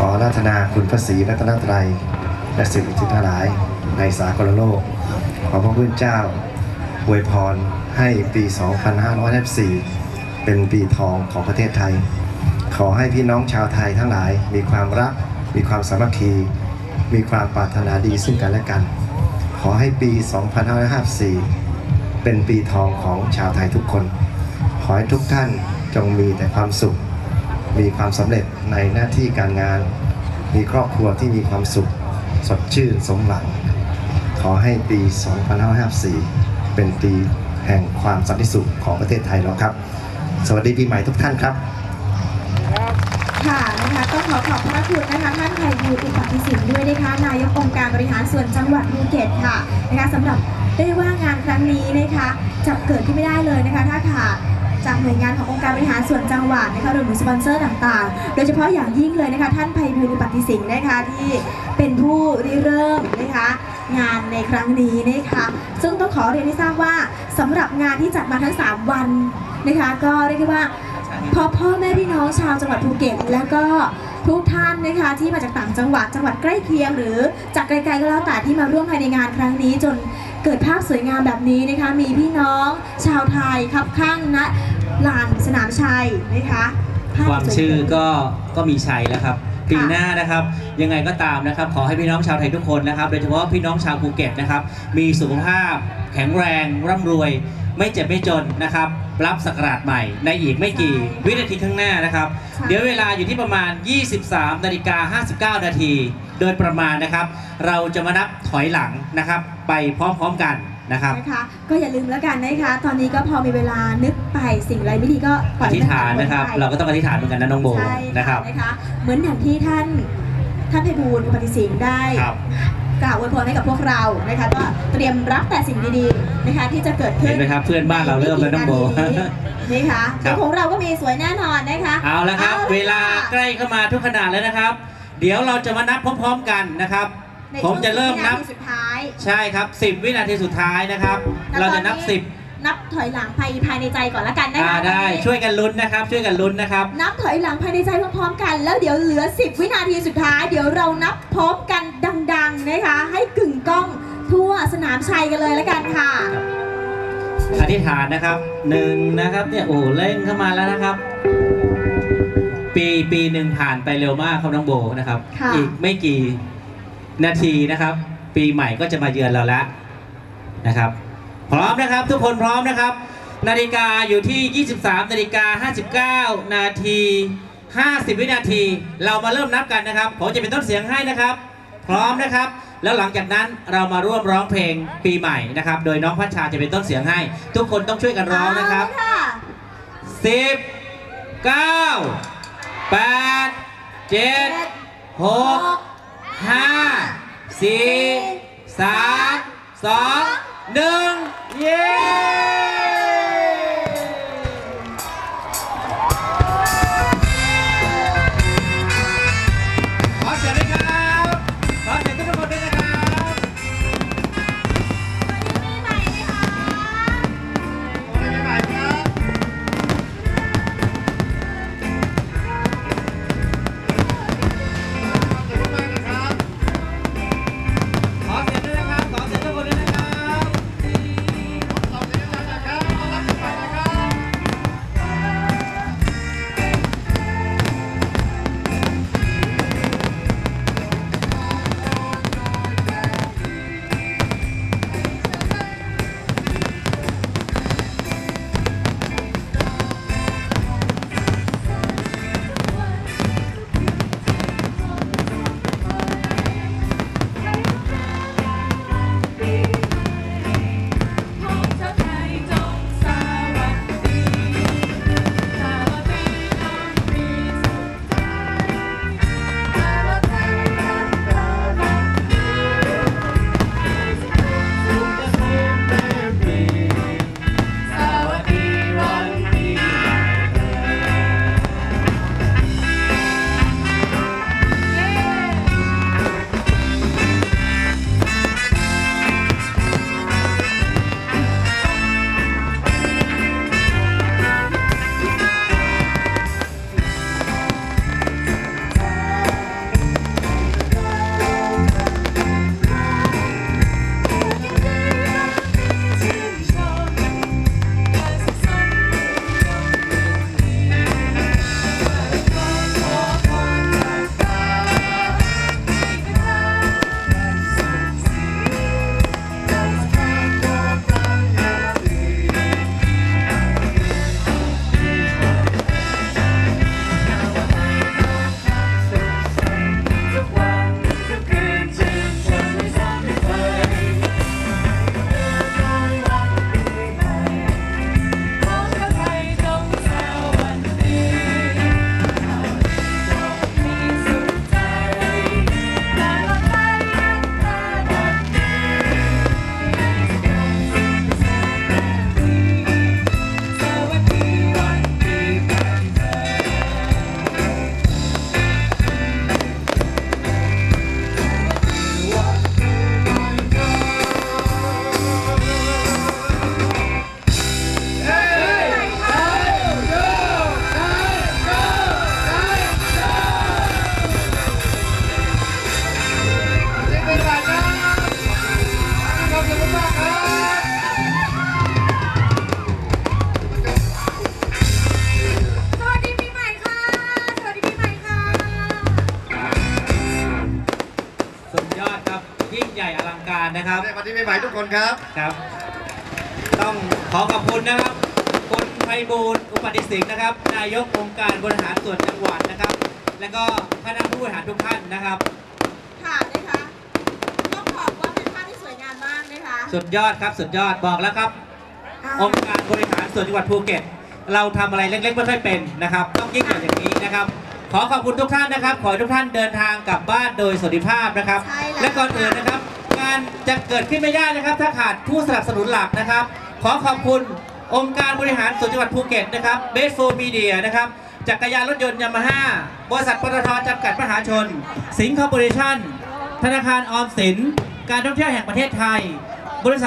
ขอราธนาคุณพระศรีรัตนตรัย และสิ่งศักดิ์สินทั้งหลายในสากลโลก ขอพระพุทธเจ้าอวยพรให้ปี 2554 เป็นปีทองของประเทศไทย ขอให้พี่น้องชาวไทยทั้งหลายมีความรัก มีความสามัคคี มีความปรารถนาดีซึ่งกันและกัน ขอให้ปี 2554 เป็นปีทองของชาวไทยทุกคน ขอให้ทุกท่านจงมีแต่ความสุข มีความสำเร็จในหน้าที่การงาน มีครอบครัวที่มีความสุข สดชื่นสมหวัง ขอให้ปี 2554 เป็นปีแห่งความสันติสุขของประเทศไทยเราครับ สวัสดีปีใหม่ทุกท่านครับ ค่ะนะคะต้องขอขอบพระคุณนะคะท่านไพบูลย์อุปติสินด้วยนะคะนายกองค์การบริหารส่วนจังหวัดภูเก็ตค่ะนะคะสำหรับได้ว่างานครั้งนี้นะคะจะเกิดขึ้นไม่ได้เลยนะคะ ถ้าขาด จากหน่วยงานขององค์การบริหารส่วนจังหวัดนะคะรวมถึงสปอนเซอร์ต่างๆ โดยเฉพาะอย่างยิ่งเลยนะคะท่านไพบูลย์ปติสินนะคะที่เป็นผู้ริเริ่มนะคะงานในครั้งนี้นะคะซึ่งต้องขอเรียนให้ทราบว่าสำหรับงานที่จัดมาทั้ง 3 วันนะคะก็เรียกได้ว่าพอพ่อแม่พี่น้องชาวจังหวัดภูเก็ต แล้วก็ทุกท่านนะคะที่มาจากต่างจังหวัดจังหวัดใกล้เคียง หรือจากไกลๆก็แล้วแต่ที่มาร่วมภายในงานครั้งนี้จน เกิดภาพสวยงามแบบนี้นะคะมีพี่น้องชาวไทยครับข้างณลานสนามชัยนะคะความชื่อก็ก็มีชัยแล้วครับปีหน้านะครับยังไงก็ตามนะครับ ขอให้พี่น้องชาวไทยทุกคนนะครับโดยเฉพาะพี่น้องชาวภูเก็ตนะครับ มีสุขภาพแข็งแรงร่ำรวย ไม่เจ็บไม่จนนะครับ รับสักราชใหม่ในอีกไม่กี่วินาทีข้างหน้านะครับค่ะเดี๋ยวเวลาอยู่ที่ประมาณ 23นาฬิกา59 นาที โดยประมาณนะครับ เราจะมานับถอยหลังนะครับ ไปพร้อมๆกันนะครับนะคะก็อย่าลืมแล้วกันนะคะ ตอนนี้ก็พอมีเวลานึกไปสิ่งไรไม่ดีก็ปล่ออยธิษฐานนะครับไปเราก็ต้องอธิษฐานเหมือนกันนะน้องโบใช่นะครับ นะคะ เหมือนอย่างที่ท่านท่านไพบูลย์อุปติสิงห์ได้ครับ กล่าวอวยพรให้กับพวกเรานะคะก็เตรียมรับแต่สิ่งดีๆนะคะที่จะเกิดขึ้นเห็นไหมครับเพื่อนบ้านเราเริ่มแล้วน้องโบในวิธีการนี้นะคะครับ ของเราก็มีสวยแน่นอนนะคะเอาละครับ เวลาใกล้เข้ามาทุกขนาดแล้วนะครับ เดี๋ยวเราจะมานับพร้อมๆกันนะครับ ในผมจะเริ่มนับ ช่วงวิาทีสุดท้าย ใช่ครับ 10 วินาทีสุดท้ายนะครับเราจะนับนับถอยหลังภายภายในใจก่อนละกัน10นะอ่าคะได้ช่วยกันลุ้นนะครับ ช่วยกันลุ้นนะครับ นับถอยหลังภายในใจพร้อมๆกัน แล้วเดี๋ยวเหลือ 10 วินาทีสุดท้าย เดี๋ยวเรานับพร้อมกัน ดังๆนะคะ ให้กึ่งก้องทั่วสนามชัยกันเลยละกันค่ะ อธิษฐานนะครับหนึ่งนะครับเนี่ยโอ้เร่งเข้ามาแล้วนะครับ ปีปีหนึ่งผ่านไปเร็วมากครับน้องโบนะครับ ค่ะ อีกไม่กี่นาทีนะครับ ปีใหม่ก็จะมาเยือนเราแล้วนะครับ พร้อมนะครับทุกคนพร้อมนะครับ นาฬิกาอยู่ที่ 23 นาฬิกา59 นาที 50 วินาที เรามาเริ่มนับกันนะครับ ผมจะเป็นต้นเสียงให้นะครับ พร้อมนะครับ แล้วหลังจากนั้นเรามาร่วมร้องเพลงปีใหม่นะครับ โดยน้องพัชชาจะเป็นต้นเสียงให้ ทุกคนต้องช่วยกันร้องนะครับเอาละค่ะสิบเก้าแปดเจ็ดหกห้าสี่สามสองหนึ่ง นะครับในวันที่ปีใหม่ทุกคนครับครับ ต้องขอขอบคุณนะครับคุณไพบูลย์อุปติสิงห์นะครับ นายกองค์การบริหารส่วนจังหวัดนะครับ และก็คณะผู้บริหารทุกท่านนะครับ ค่ะนะคะต้องบอกว่าเป็นภาพที่สวยงามมากนะคะ สุดยอดครับสุดยอดบอกแล้วครับอ่าองค์การบริหารส่วนจังหวัดภูเก็ต เราทำอะไรเล็กๆไม่ค่อยเป็นนะครับ ต้องยิ่งใหญ่อย่างนี้นะครับขอขอบคุณทุกท่านนะครับ ขอให้ทุกท่านเดินทางกลับบ้านโดยสวัสดิภาพนะครับใช่แล้วและก่อนอื่นนะครับงานจะเกิดขึ้นไม่ได้นะครับ ถ้าขาดผู้สนับสนุนหลักนะครับ ขอขอบคุณองค์การบริหารส่วนจังหวัดภูเก็ตนะครับเบสโฟมีเดียนะครับจักรยานรถยนต์ยามาฮ่าบริษัทปตทจำกัดมหาชน สิงห์คอร์ปอเรชั่น ธนาคารออมสิน การท่องเที่ยวแห่งประเทศไทย บริษัท